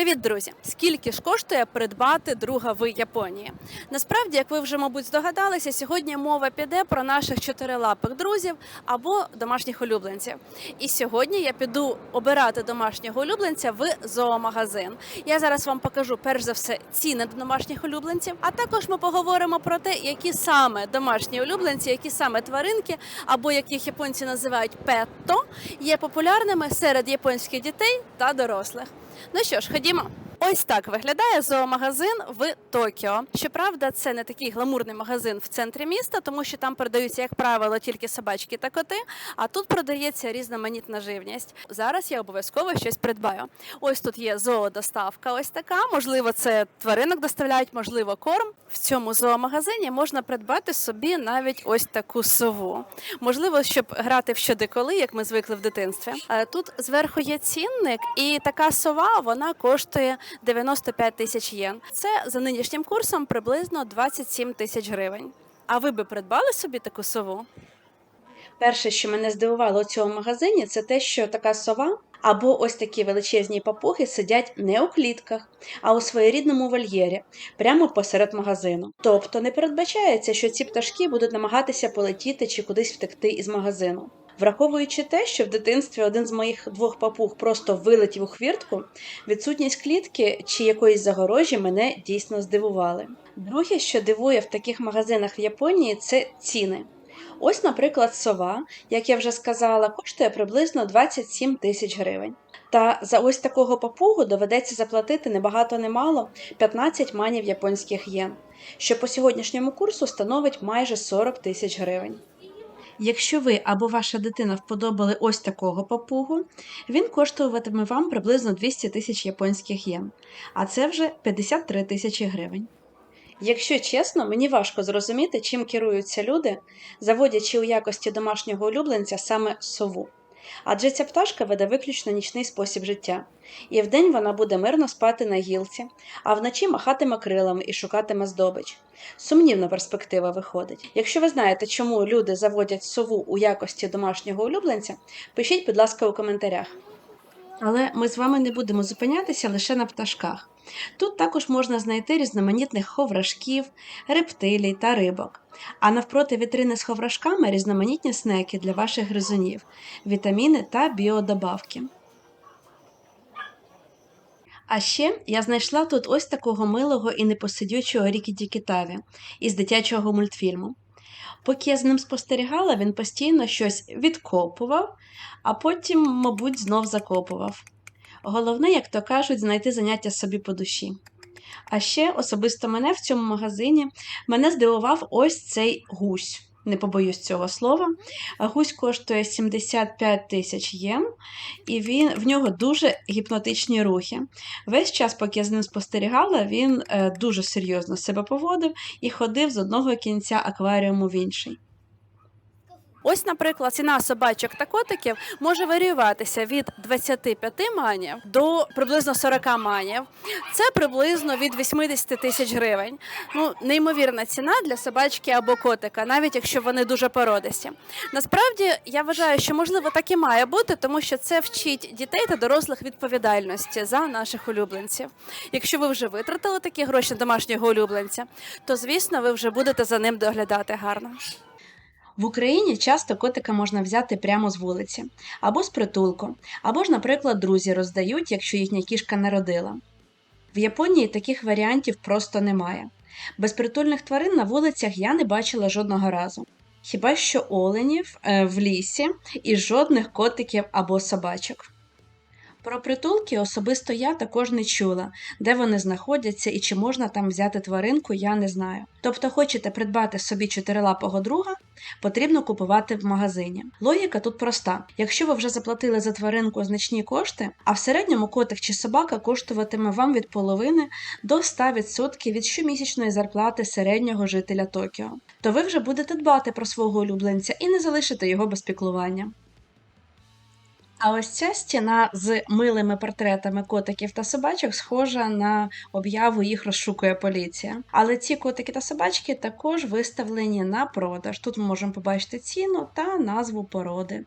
Привіт, друзі! Скільки ж коштує придбати друга в Японії? Насправді, як ви вже, мабуть, здогадалися, сьогодні мова піде про наших чотирилапих друзів або домашніх улюбленців. І сьогодні я піду обирати домашнього улюбленця в зоомагазин. Я зараз вам покажу перш за все ціни до домашніх улюбленців, а також ми поговоримо про те, які саме домашні улюбленці, які саме тваринки, або як їх японці називають петто, є популярними серед японських дітей та дорослих. Ну що ж, ходімо. Ось так виглядає зоомагазин в Токіо. Щоправда, це не такий гламурний магазин в центрі міста, тому що там продаються, як правило, тільки собачки та коти. А тут продається різноманітна живність. Зараз я обов'язково щось придбаю. Ось тут є зоодоставка. Ось така. Можливо, це тваринок доставляють, можливо, корм. В цьому зоомагазині можна придбати собі навіть ось таку сову. Можливо, щоб грати в щодеколи, як ми звикли в дитинстві. Е, Тут зверху є цінник, і така сова вона коштує 95 тисяч єн. Це за нинішнім курсом приблизно 27 тисяч гривень. А ви би придбали собі таку сову? Перше, що мене здивувало у цьому магазині, це те, що така сова або ось такі величезні папуги сидять не у клітках, а у своєрідному вольєрі, прямо посеред магазину. Тобто не передбачається, що ці пташки будуть намагатися полетіти чи кудись втекти із магазину. Враховуючи те, що в дитинстві один з моїх двох папуг просто вилетів у хвіртку, відсутність клітки чи якоїсь загорожі мене дійсно здивували. Друге, що дивує в таких магазинах в Японії, це ціни. Ось, наприклад, сова, як я вже сказала, коштує приблизно 27 тисяч гривень. Та за ось такого папугу доведеться заплатити небагато немало 15 манів японських єн, що по сьогоднішньому курсу становить майже 40 тисяч гривень. Якщо ви або ваша дитина вподобали ось такого папугу, він коштуватиме вам приблизно 200 тисяч японських єн, а це вже 53 тисячі гривень. Якщо чесно, мені важко зрозуміти, чим керуються люди, заводячи у якості домашнього улюбленця саме сову. Адже ця пташка веде виключно нічний спосіб життя, і вдень вона буде мирно спати на гілці, а вночі махатиме крилами і шукатиме здобич. Сумнівна перспектива виходить. Якщо ви знаєте, чому люди заводять сову у якості домашнього улюбленця, пишіть, будь ласка, у коментарях. Але ми з вами не будемо зупинятися лише на пташках. Тут також можна знайти різноманітних ховрашків, рептилій та рибок. А навпроти вітрини з ховрашками різноманітні снеки для ваших гризунів, вітаміни та біодобавки. А ще я знайшла тут ось такого милого і непосидючого Рікі Тікітаві із дитячого мультфільму. Поки я з ним спостерігала, він постійно щось відкопував, а потім, мабуть, знов закопував. Головне, як то кажуть, знайти заняття собі по душі. А ще особисто мене в цьому магазині мене здивував ось цей гусь. Не побоюсь цього слова. Гусь коштує 75 тисяч єм, і він, в нього дуже гіпнотичні рухи. Весь час, поки я з ним спостерігала, він е, дуже серйозно себе поводив і ходив з одного кінця акваріуму в інший. Ось, наприклад, ціна собачок та котиків може варіюватися від 25 манів до приблизно 40 манів. Це приблизно від 80 тисяч гривень. Ну, неймовірна ціна для собачки або котика, навіть якщо вони дуже породисті. Насправді я вважаю, що можливо так і має бути, тому що це вчить дітей та дорослих відповідальності за наших улюбленців. Якщо ви вже витратили такі гроші на домашнього улюбленця, то звісно ви вже будете за ним доглядати гарно. В Україні часто котика можна взяти прямо з вулиці, або з притулку, або ж, наприклад, друзі роздають, якщо їхня кішка народила. В Японії таких варіантів просто немає. Безпритульних тварин на вулицях я не бачила жодного разу. Хіба що оленів е, в лісі і жодних котиків або собачок. Про притулки особисто я також не чула, де вони знаходяться і чи можна там взяти тваринку, я не знаю. Тобто, хочете придбати собі чотирилапого друга, потрібно купувати в магазині. Логіка тут проста: якщо ви вже заплатили за тваринку значні кошти, а в середньому котик чи собака коштуватиме вам від половини до 100% від щомісячної зарплати середнього жителя Токіо, то ви вже будете дбати про свого улюбленця і не залишите його без піклування. А ось ця стіна з милими портретами котиків та собачок схожа на об'яву їх розшукує поліція. Але ці котики та собачки також виставлені на продаж. Тут ми можемо побачити ціну та назву породи.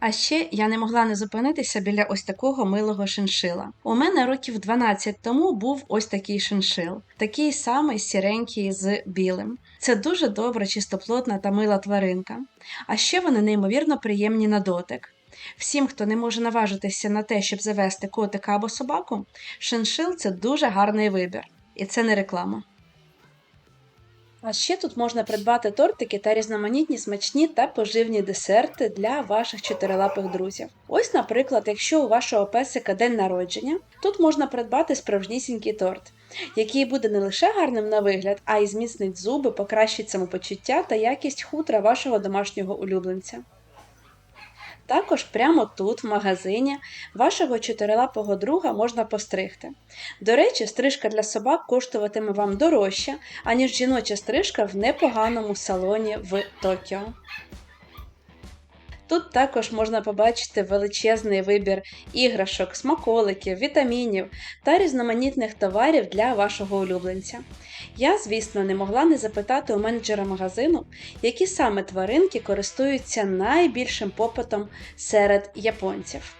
А ще я не могла не зупинитися біля ось такого милого шиншила. У мене років 12 тому був ось такий шиншил, такий самий сіренький з білим. Це дуже добра, чистоплотна та мила тваринка. А ще вони неймовірно приємні на дотик. Всім, хто не може наважитися на те, щоб завести котика або собаку, шиншил це дуже гарний вибір. І це не реклама. А ще тут можна придбати тортики та різноманітні смачні та поживні десерти для ваших чотирилапих друзів. Ось, наприклад, якщо у вашого песика день народження, тут можна придбати справжнісінький торт, який буде не лише гарним на вигляд, а й зміцнить зуби, покращить самопочуття та якість хутра вашого домашнього улюбленця. Також прямо тут, в магазині, вашого чотирилапого друга можна постригти. До речі, стрижка для собак коштуватиме вам дорожче, аніж жіноча стрижка в непоганому салоні в Токіо. Тут також можна побачити величезний вибір іграшок, смаколиків, вітамінів та різноманітних товарів для вашого улюбленця. Я, звісно, не могла не запитати у менеджера магазину, які саме тваринки користуються найбільшим попитом серед японців.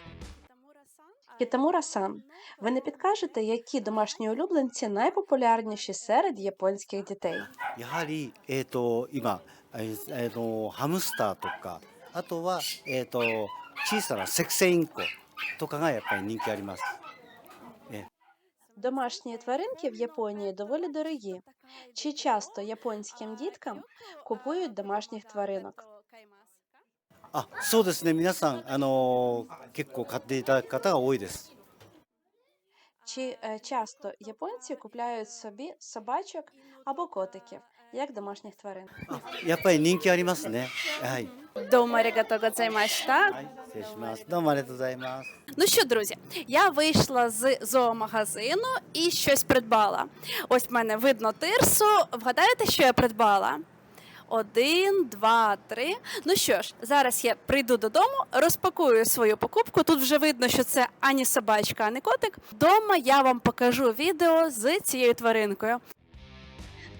Кітамура-сан, ви не підкажете, які домашні улюбленці найпопулярніші серед японських дітей? Домашні тваринки в Японії доволі дорогі. Чи часто японським діткам купують домашніх тваринок? あそうですね皆さん、あのー結構買っていただく方が多いです。 Чи е, часто японці купляють собі собачок або котиків як домашніх тварин? あやっぱり人気ありますね。はい、 Дома рігато гозаймашта. はい、失礼します。どうもありがとうございます。 Ну що, друзі, я вийшла з зоомагазину і щось придбала. Ось в мене видно тирсу. Вгадаєте, що я придбала? Один, два, три. Ну що ж, зараз я прийду додому, розпакую свою покупку. Тут вже видно, що це ані собачка, ані котик. Дома я вам покажу відео з цією тваринкою.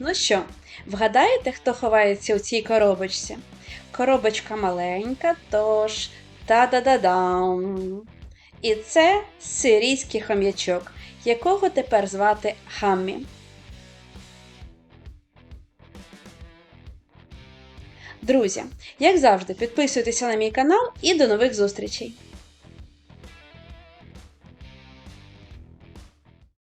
Ну що, вгадаєте, хто ховається у цій коробочці? Коробочка маленька, тож та-да-да-дам. І це сирійський хом'ячок, якого тепер звати Хаммі. Друзі, як завжди, підписуйтеся на мій канал і до нових зустрічей!